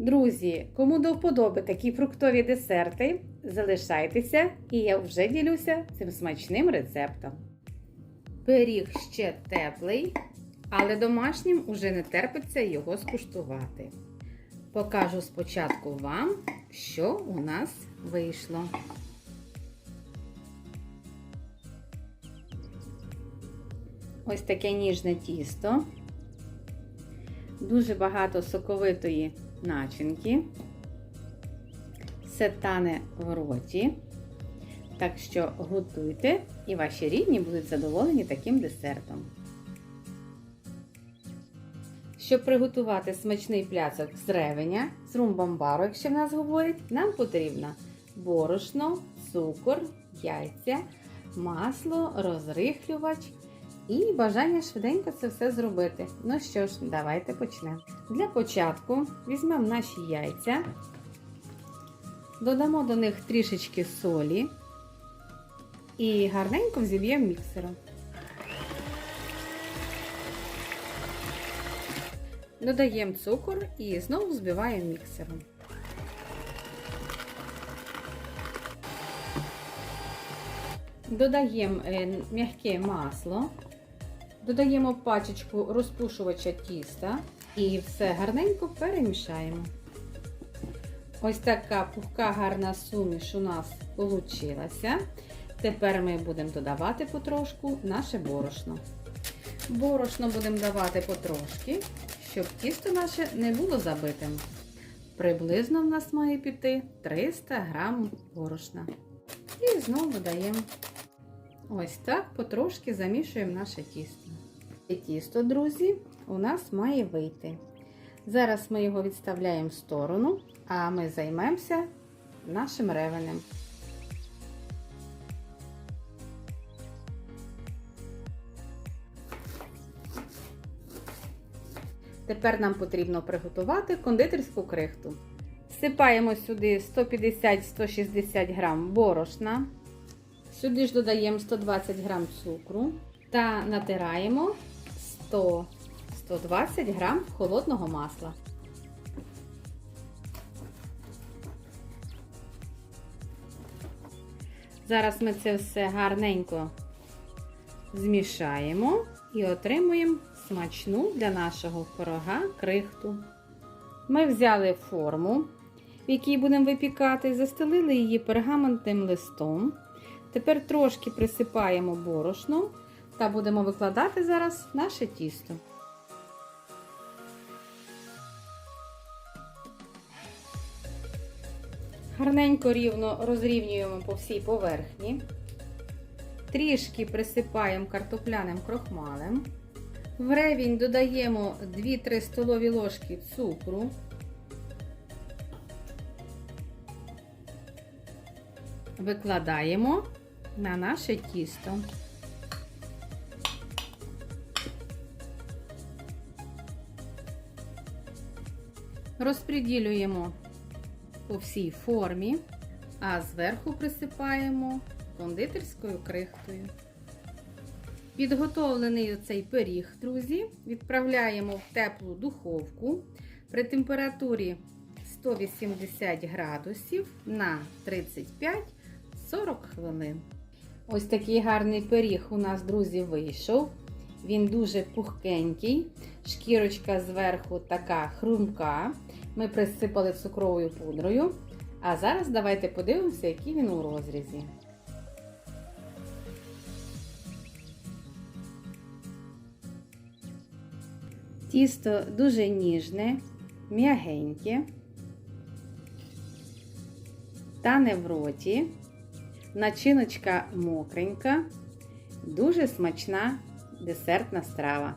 Друзі, кому до вподоби такі фруктові десерти, залишайтеся, і я вже ділюся цим смачним рецептом. Пиріг ще теплий, але домашнім уже не терпиться його скуштувати. Покажу спочатку вам, що у нас вийшло. Ось таке ніжне тісто, дуже багато соковитої начинки, все тане в роті. Так що готуйте і ваші рідні будуть задоволені таким десертом. Щоб приготувати смачний пляцок з ревеня, з румбамбару, якщо в нас говорять, нам потрібно борошно, цукор, яйця, масло, розрихлювач і бажання швиденько це все зробити. Ну що ж, давайте почнемо. Для початку візьмемо наші яйця, додамо до них трішечки солі і гарненько взіб'ємо міксером. Додаємо цукор і знову взбиваємо міксером. Додаємо е, м'яке масло, додаємо пачечку розпушувача тіста і все гарненько перемішаємо. Ось така пухка гарна суміш у нас вийшла. Тепер ми будемо додавати потрошку наше борошно. Борошно будемо давати потрошки, щоб тісто наше не було забитим. Приблизно в нас має піти 300 грам борошна. І знову додаємо ось так потрошки замішуємо наше тісто. І тісто, друзі, у нас має вийти. Зараз ми його відставляємо в сторону, а ми займемося нашим ревенем. Тепер нам потрібно приготувати кондитерську крихту. Всипаємо сюди 150-160 грам борошна. Сюди ж додаємо 120 грам цукру та натираємо 100-120 грам холодного масла. Зараз ми це все гарненько змішаємо і отримуємо смачну для нашого пирога крихту. Ми взяли форму, в якій будемо випікати, застелили її пергаментним листом. Тепер трошки присипаємо борошно та будемо викладати зараз наше тісто. Гарненько рівно розрівнюємо по всій поверхні. Трішки присипаємо картопляним крохмалем. В ревінь додаємо 2-3 столові ложки цукру. Викладаємо на наше тісто. Розподілюємо по всій формі, а зверху присипаємо кондитерською крихтою. Підготовлений оцей пиріг, друзі, відправляємо в теплу духовку при температурі 180 градусів на 35-40 хвилин. Ось такий гарний пиріг у нас, друзі, вийшов. Він дуже пухкенький, шкірочка зверху така хрумка. Ми присипали цукровою пудрою. А зараз давайте подивимося, який він у розрізі. Тісто дуже ніжне, м'ягеньке, тане в роті, начиночка мокренька, дуже смачна десертна страва.